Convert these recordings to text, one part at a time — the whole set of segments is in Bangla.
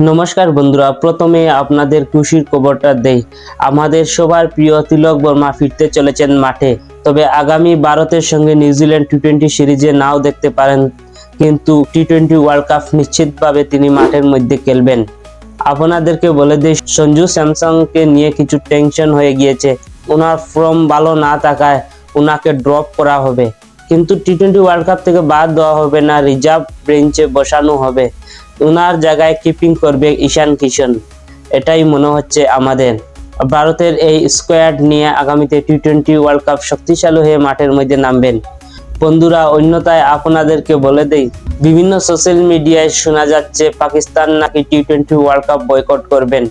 নমস্কার বন্ধুরা, প্রথমে আপনাদের খুশির খবরটা দেই। আমাদের সবার প্রিয় তিলক বর্মা ফিরতে চলেছেন মাঠে। তবে আগামী ভারতের সঙ্গে নিউজিল্যান্ড টি টোয়েন্টি সিরিজে নাও দেখতে পারেন। কিন্তু টি টোয়েন্টি ওয়ার্ল্ড কাপ নিশ্চিতভাবে তিনি মাঠের মধ্যে খেলবেন। আপনাদেরকে বলে দিই, সঞ্জু স্যামসাংকে নিয়ে কিছু টেনশন হয়ে গিয়েছে। ওনার ফর্ম ভালো না থাকায় ওনাকে ড্রপ করা হবে। কিন্তু টি টোয়েন্টি ওয়ার্ল্ড কাপ থেকে বাদ দেওয়া হবে না, রিজার্ভ বেঞ্চে বসানো হবে। ওনার জায়গায় কিপিং করবে ঈশান কিশন এটাই মনে হচ্ছে আমাদের। ভারতের এই স্কোয়াড নিয়ে আগামীতে টি টোয়েন্টি ওয়ার্ল্ড কাপ শক্তিশালী হয়ে মাঠের মধ্যে নামবেন। বন্ধুরা অন্যতায় আপনাদেরকে বলে দেই, বিভিন্ন সোশ্যাল মিডিয়ায় শোনা যাচ্ছে পাকিস্তান নাকি T twenty world cup boycott করবেন।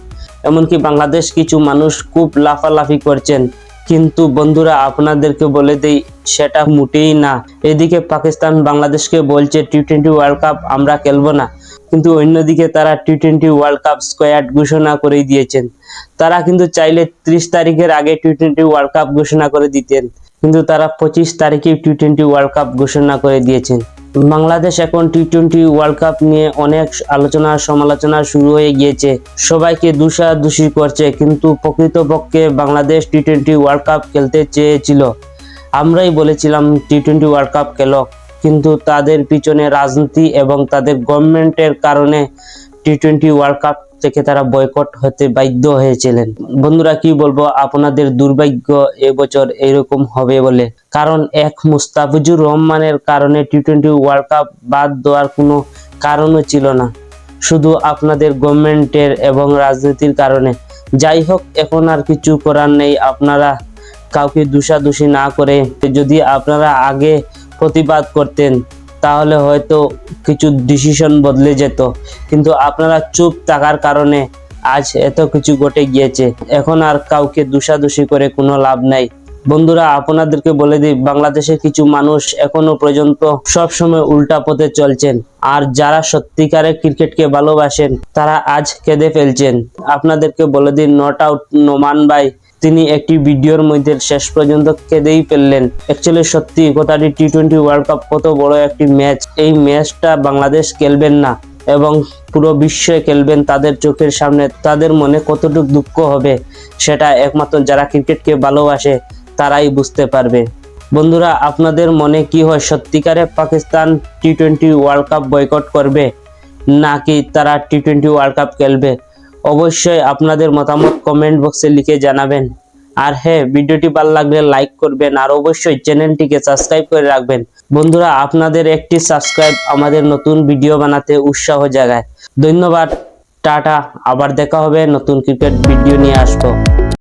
এমনকি বাংলাদেশ কিছু মানুষ খুব লাফালাফি করছেন। কিন্তু বন্ধুরা, আপনাদেরকে বলে দেই, সেটা মোটেই না। এদিকে পাকিস্তান বাংলাদেশকে বলছে টি টোয়েন্টি ওয়ার্ল্ড কাপ আমরা খেলব না। কিন্তু অন্যদিকে তারা T twenty world cup squad ঘোষণা করে দিয়েছেন। তারা কিন্তু চাইলে ত্রিশ তারিখের আগে টি টোয়েন্টি ওয়ার্ল্ড কাপ ঘোষণা করে দিতেন। কিন্তু তারা পঁচিশ তারিখে টি টোয়েন্টি ওয়ার্ল্ড কাপ ঘোষণা করে দিয়েছেন। বাংলাদেশ এখন টি টোয়েন্টি ওয়ার্ল্ড কাপ নিয়ে অনেক আলোচনা, সমালোচনা শুরু হয়ে গিয়েছে। সবাইকে দোষাদোষি করছে, কিন্তু প্রকৃতপক্ষে Bangladesh T twenty world cup খেলতে চেয়েছিল। আমরাই বলেছিলাম টি টোয়েন্টি ওয়ার্ল্ড কাপ খেলো, কিন্তু তাদের পিছনে রাজনীতি এবং তাদের গভর্নমেন্টের কারণে টি টোয়েন্টি ওয়ার্ল্ড কাপ থেকে তারা বয়কট হতে বাধ্য হয়েছিলেন। বন্ধুরা, কি বলব? আপনাদের দুর্ভাগ্য এবছর এরকম হবে বলে। কারণ এক মুস্তাফিজুর রহমানের কারণে টি টোয়েন্টি ওয়ার্ল্ড কাপ বাদ দেওয়ার কোনো কারণও ছিল না। শুধু আপনাদের গভর্নমেন্টের এবং রাজনীতির কারণে। যাই হোক, এখন আর কিছু করার নেই। আপনারা কাউকে দোষাদোষি না করে যদি আপনারা আগে প্রতিবাদ করতেন। তাহলে হয়তো কিছু ডিসিশন বদলে যেত। কিন্তু আপনারা চুপ থাকার কারণে আজ এত কিছু ঘটে গিয়েছে। এখন আর কাউকে দোষাদোষি করে কোনো লাভ নাই। বন্ধুরা, আপনাদেরকে বলে দিই বাংলাদেশের কিছু মানুষ এখনও পর্যন্ত সব সময় উল্টা পথে চলছেন। আর যারা সত্যিকারে ক্রিকেটকে ভালোবাসেন, তারা আজ কেঁদে ফেলছেন। আপনাদেরকে বলে দিন নট আউট নোমান ভাই তিনি একটি ভিডিওর মধ্যে শেষ পর্যন্ত কেঁদেই ফেললেন। অ্যাকচুয়ালি সত্যি কথাটি টি টোয়েন্টি ওয়ার্ল্ড কাপ কত বড় একটি ম্যাচ। এই ম্যাচটা বাংলাদেশ খেলবেন না এবং পুরো বিশ্বে খেলবেন তাদের চোখের সামনে। তাদের মনে কতটুকু দুঃখ হবে সেটা একমাত্র যারা ক্রিকেটকে ভালোবাসে, তারাই বুঝতে পারবে। বন্ধুরা, আপনাদের মনে কি হয়? সত্যিকারে Pakistan T twenty world cup boycott করবে? নাকি তারা টি টোয়েন্টি ওয়ার্ল্ড কাপ খেলবে? অবশ্যই আপনাদের মতামত কমেন্ট বক্সে লিখে জানাবেন। আর হ্যাঁ ভিডিওটি ভালো লাগলে লাইক করবেন আর অবশ্যই চ্যানেলটিকে সাবস্ক্রাইব করে রাখবেন। বন্ধুরা, আপনাদের একটি সাবস্ক্রাইব আমাদের নতুন ভিডিও বানাতে উৎসাহ জাগায়। ধন্যবাদ, টাটা, আবার দেখা হবে নতুন ক্রিকেট ভিডিও নিয়ে আসব।